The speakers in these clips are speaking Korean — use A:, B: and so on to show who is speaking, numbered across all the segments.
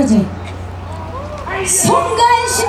A: 처녀제 송가인 씨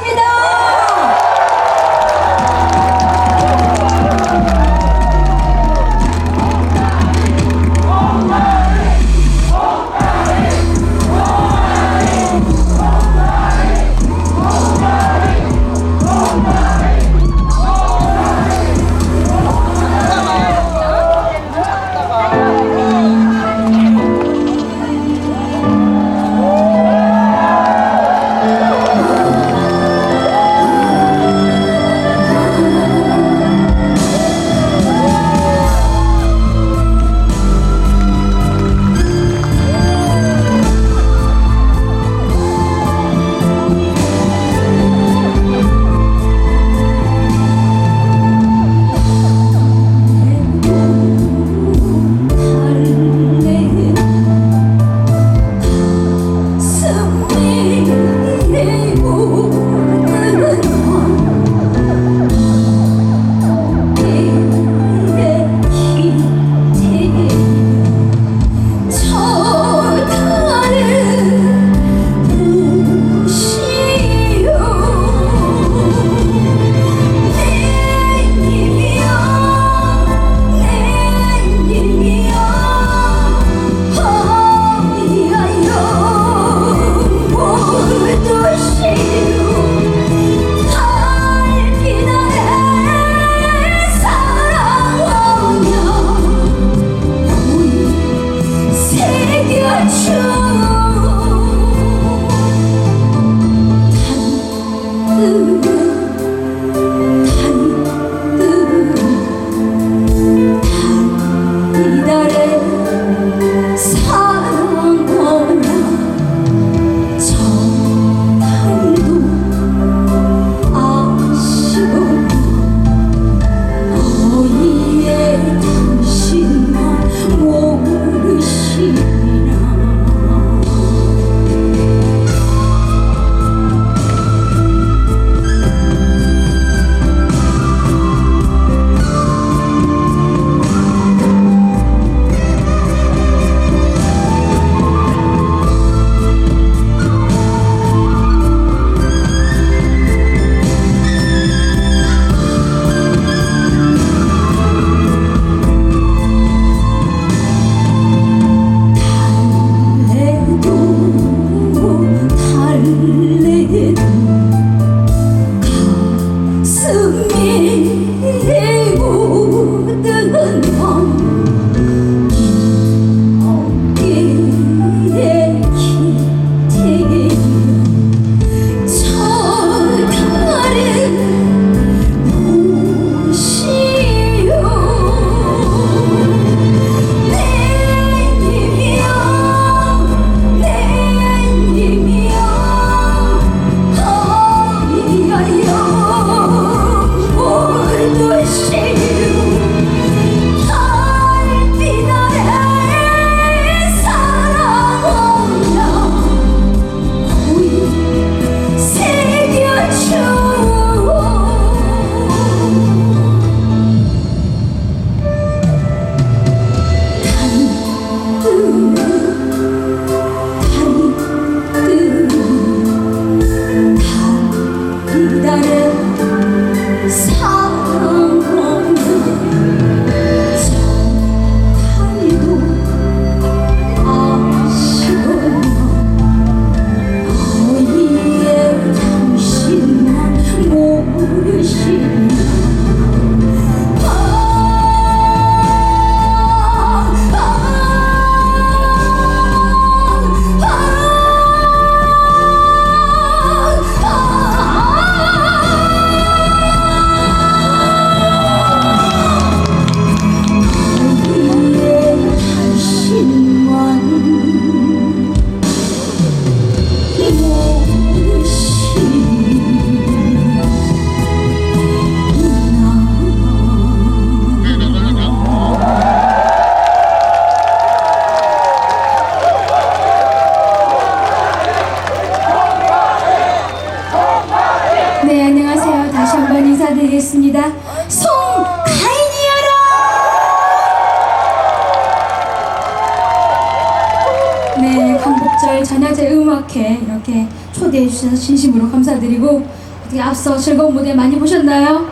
A: 이렇게 초대해 주셔서 진심으로 감사드리고 어떻게 앞서 즐거운 무대 많이 보셨나요?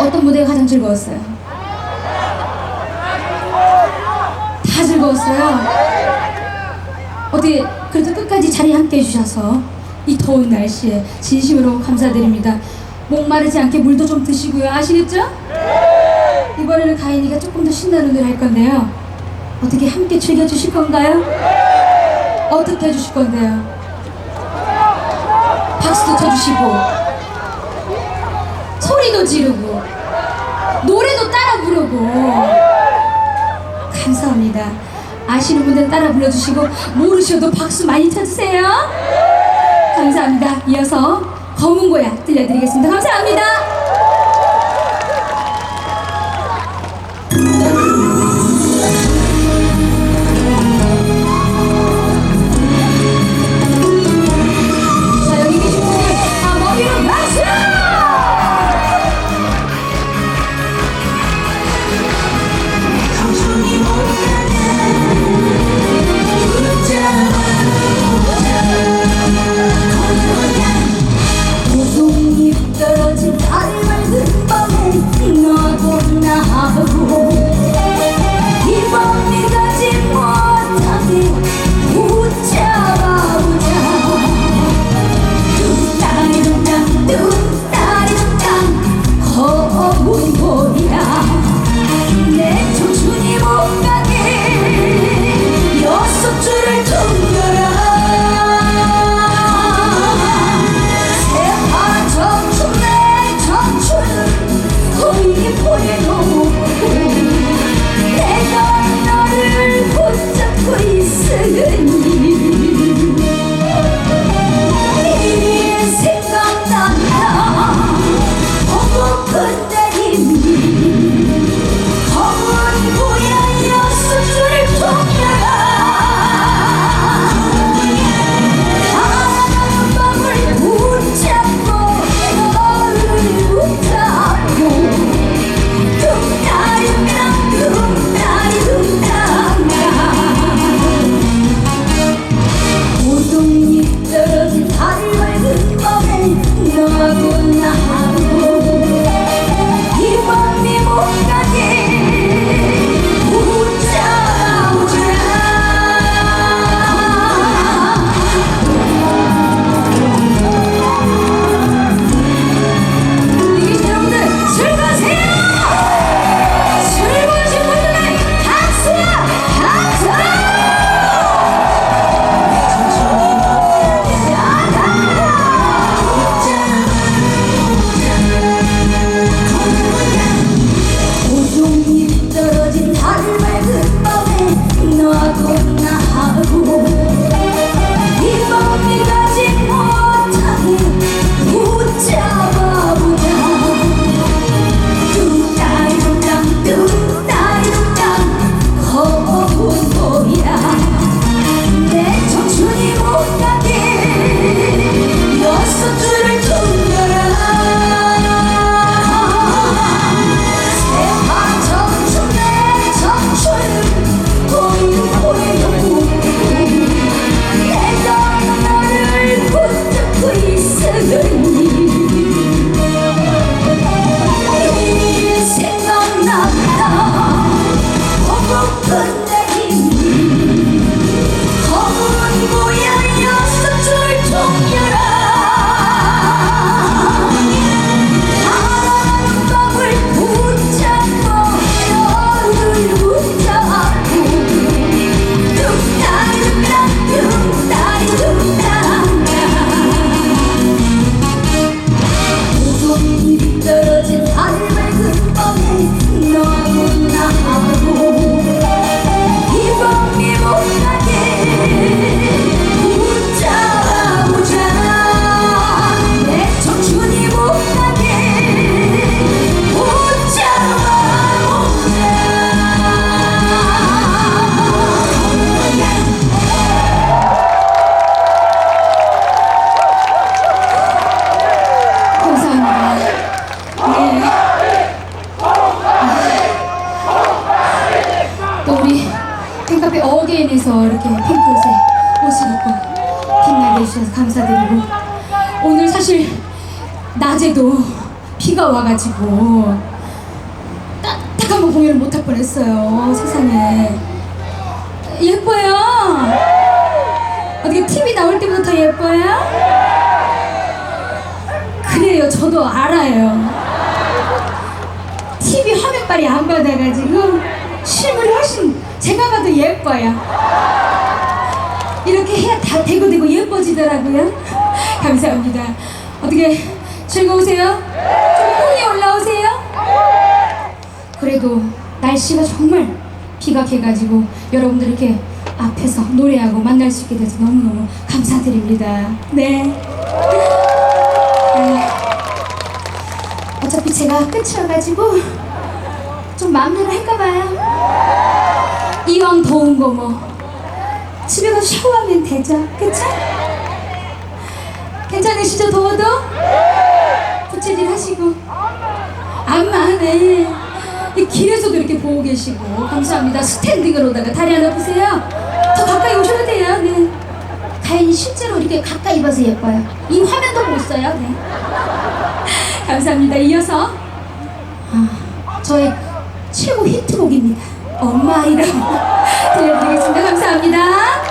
A: 어떤 무대가 가장 즐거웠어요? 다 즐거웠어요. 어떻게 그래도 끝까지 자리 함께 해주셔서 이 더운 날씨에 진심으로 감사드립니다. 목마르지 않게 물도 좀 드시고요. 아시겠죠? 이번에는 가인이가 조금 더 신나는 노래 할 건데요. 어떻게 함께 즐겨주실 건가요? 어떻게 해주실 건데요? 박수도 쳐주시고 소리도 지르고 노래도 따라 부르고 감사합니다. 아시는 분들은 따라 불러주시고 모르셔도 박수 많이 쳐주세요. 감사합니다. 이어서 검은 고야 들려드리겠습니다. 감사합니다. 와가지고 딱딱한 거 공연을 못 할 뻔했어요 세상에 예뻐요 어떻게 TV 나올 더 예뻐요? 그래요 저도 알아요 TV 화면빨이 안 받아가지고 실물이 훨씬 제가 봐도 예뻐요 이렇게 해야 다 대고대고 예뻐지더라고요. 감사합니다. 어떻게 즐거우세요? 그래도 날씨가 정말 비각해가지고 여러분들 이렇게 앞에서 노래하고 만날 수 있게 돼서 너무너무 감사드립니다. 네. 네. 어차피 제가 끝이어가지고 좀 마음대로 할까봐요. 이왕 더운 거 뭐. 집에 가서 샤워하면 되죠. 그쵸? 괜찮으시죠, 더워도? 부채질 하시고. 안마네. 이 길에서도 이렇게 보고 계시고. 감사합니다. 스탠딩으로다가 다리 하나 보세요. 더 가까이 오셔도 돼요. 네. 가연이 실제로 이렇게 가까이 봐서 예뻐요. 이 화면도 못 써요. 네. 감사합니다. 이어서 아, 저의 최고 히트곡입니다. 엄마이라고 들려드리겠습니다. 감사합니다.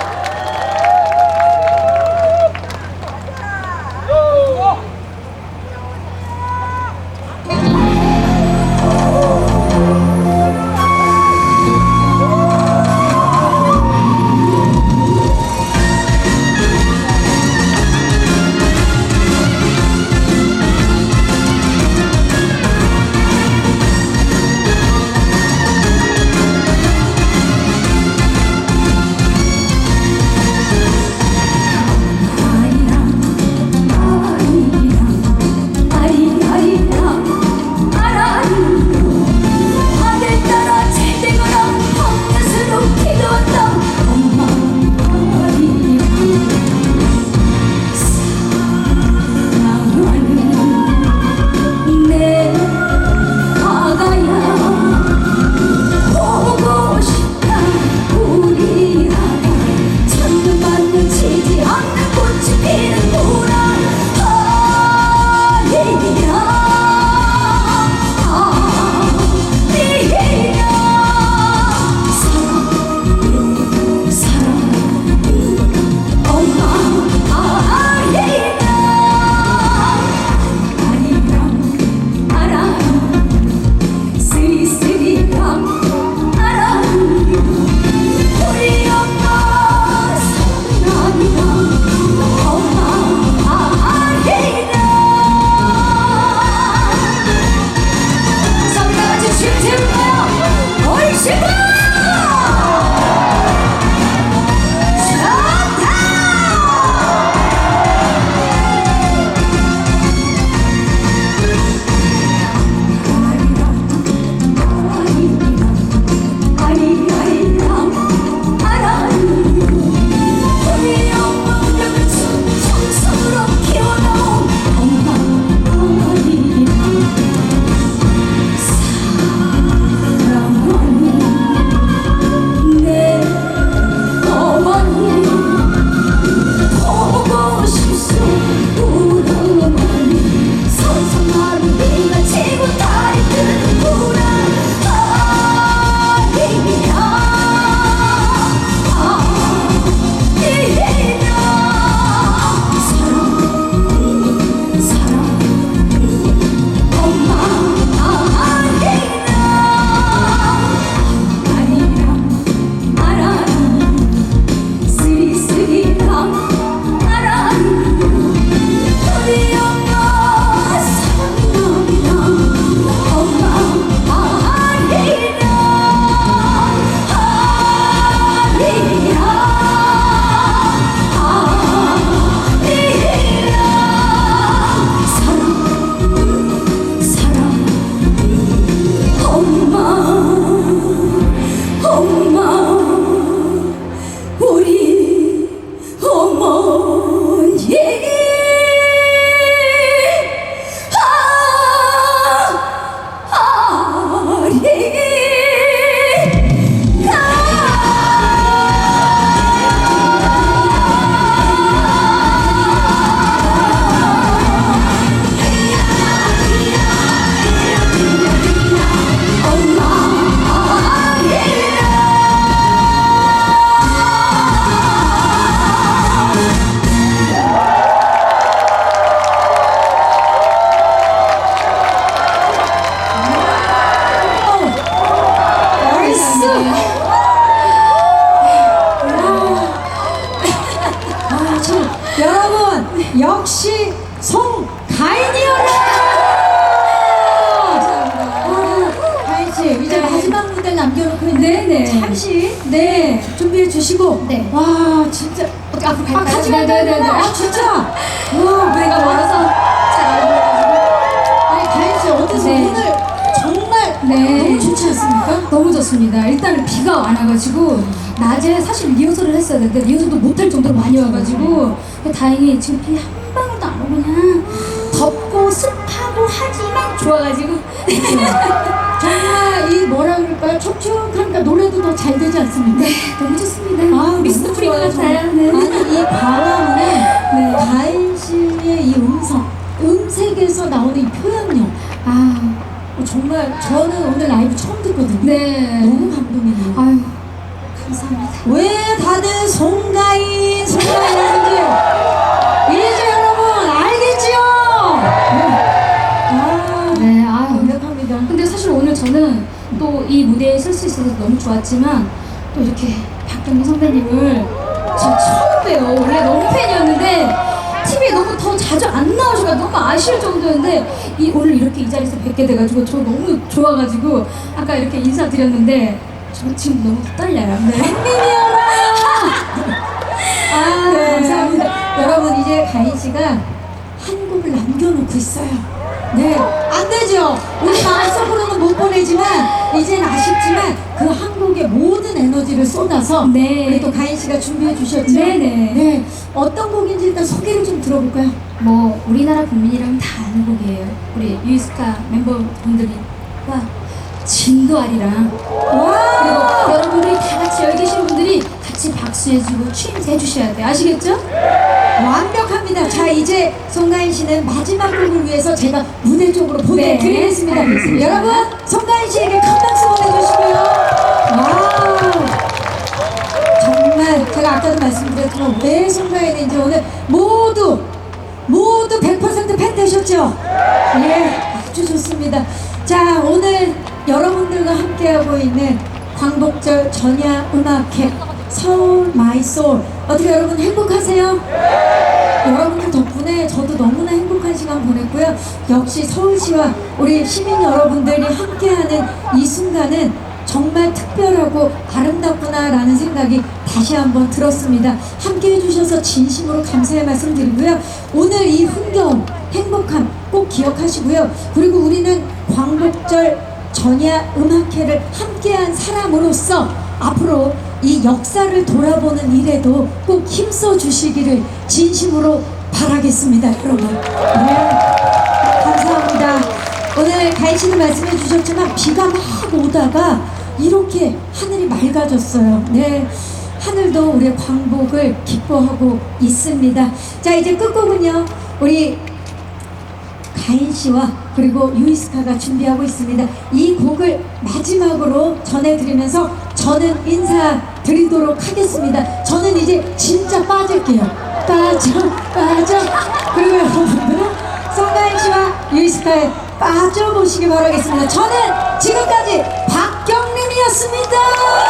B: 네 준비해 주시고
A: 네.
B: 와 진짜
A: 어떻게 앞으로
B: 아
A: 갈까요?
B: 같이 갈까요?
A: 네 네 네.
B: 아 진짜 와
A: 무대가 멀어서 잘안 보여가지고.
B: 아니 가인 씨 어떠세요?
A: 네.
B: 오늘 정말
A: 네.
B: 너무 좋지 않습니까?
A: 너무 좋습니다. 일단은 비가 안 와가지고 낮에 사실 리허설을 했어야 되는데 리허설도 못할 정도로 많이 와가지고 근데 다행히 지금 비 한 방울도 안 오고 그냥 덥고 습하고 하지만 좋아가지고
B: 정말 이 뭐라 그럴까요? 촉촉하니까 노래도 더 잘 되지 않습니까?
A: 너무 좋습니다.
B: 아,
A: 미스터 프리가.
B: 정말.
A: 네.
B: 아니 이 바람에 가인 씨의 이 음성, 음색에서 나오는 이 표현력
A: 아,
B: 어, 정말 저는 오늘 라이브 처음 듣거든요.
A: 네.
B: 너무 감동이네요.
A: 아유, 감사합니다.
B: 왜 다들 송가인, 송가인
A: 있어서 너무 좋았지만 또 이렇게 박경민 선배님을 저 처음 봬요. 원래 너무 팬이었는데 TV에 너무 더 자주 안 나오셔가 너무 아쉬울 정도였는데 이 오늘 이렇게 이 자리에서 뵙게 돼가지고 저 너무 좋아가지고 아까 이렇게 인사드렸는데 저 지금 너무 떨려요. 네.
B: 아,
A: 네.
B: 감사합니다. 여러분, 이제 가인 씨가 한 곡을 남겨놓고 있어요. 네, 안 되죠. 우리 마음속으로는 못 보내지만, 이젠 아쉽지만, 그 한 곡의 모든 에너지를 쏟아서,
A: 네.
B: 우리 또 가인 씨가 준비해 주셨죠?
A: 네네.
B: 네. 어떤 곡인지 일단 소개를 좀 들어볼까요?
A: 뭐 우리나라 국민이라면 다 아는 곡이에요. 우리 유이스카 멤버분들과 진도 아리랑
B: 와!
A: 그리고 여러분들이 다 같이 여기 계신 분들이 같이 박수해주고 추임새 해주셔야 돼요. 아시겠죠?
B: 완벽합니다. 자, 이제 송가인 씨는 마지막 곡을 위해서 제가 무대 쪽으로 보내드리겠습니다.
A: 알겠습니다.
B: 여러분, 송가인 씨에게 큰 박수 보내주시고요. 와우! 정말 제가 아까도 말씀드렸지만 왜 송가인인지 오늘 모두 모두 100%팬 되셨죠? 예, 아주 좋습니다. 자, 오늘 여러분들과 함께하고 있는 광복절 전야 음악회 서울 마이솔 어떻게 여러분 행복하세요? 여러분들 덕분에 저도 너무나 행복한 시간 보냈고요. 역시 서울시와 우리 시민 여러분들이 함께하는 이 순간은 정말 특별하고 아름답구나 라는 생각이 다시 한번 들었습니다. 함께 해주셔서 진심으로 감사의 말씀 드리고요. 오늘 이 흥겨움, 행복함 꼭 기억하시고요. 그리고 우리는 광복절 전야 음악회를 함께한 사람으로서 앞으로 이 역사를 돌아보는 일에도 꼭 힘써 주시기를 진심으로 바라겠습니다, 여러분. 네, 감사합니다. 오늘 가인 씨도 말씀해 주셨지만 비가 막 오다가 이렇게 하늘이 맑아졌어요. 네. 하늘도 우리의 광복을 기뻐하고 있습니다. 자, 이제 끝곡은요. 우리 가인 씨와 그리고 유이스카가 준비하고 있습니다. 이 곡을 마지막으로 전해드리면서 저는 인사드리도록 하겠습니다. 저는 이제 진짜 빠질게요. 빠져, 빠져. 그리고 여러분들은 송가인 씨와 유이스카에 빠져보시기 바라겠습니다. 저는 지금까지 박경림이었습니다.